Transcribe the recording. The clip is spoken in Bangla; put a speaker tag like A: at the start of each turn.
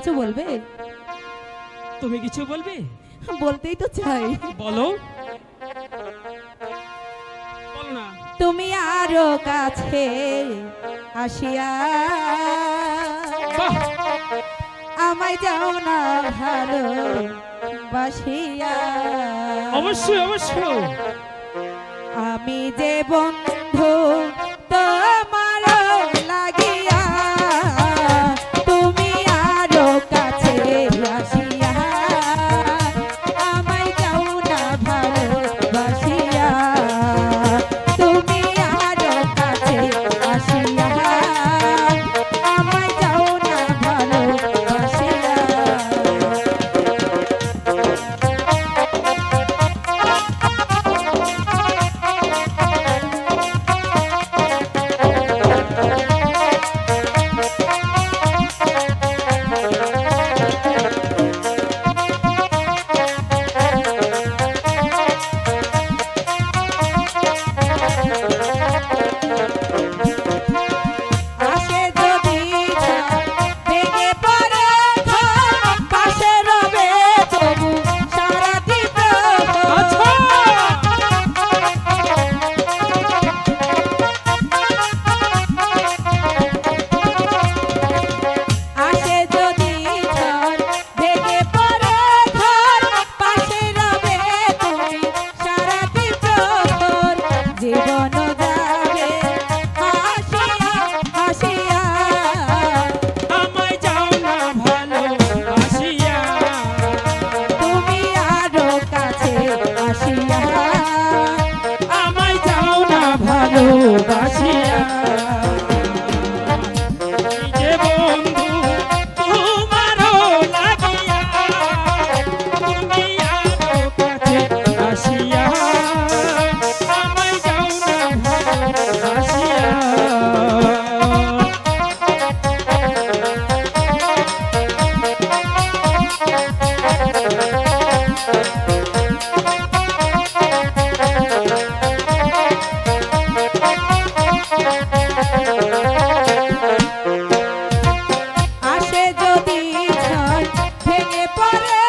A: কিছু বলবে?
B: তুমি কিছু বলবে?
A: বলতেই তো চাই।
B: বলো।
A: তুমি আরও কাছে আসিয়া আমায় যাও না ভালো বাসিয়া
B: অবশ্যই অবশ্যই।
A: আমি যে বন্ধ
B: Música
A: করে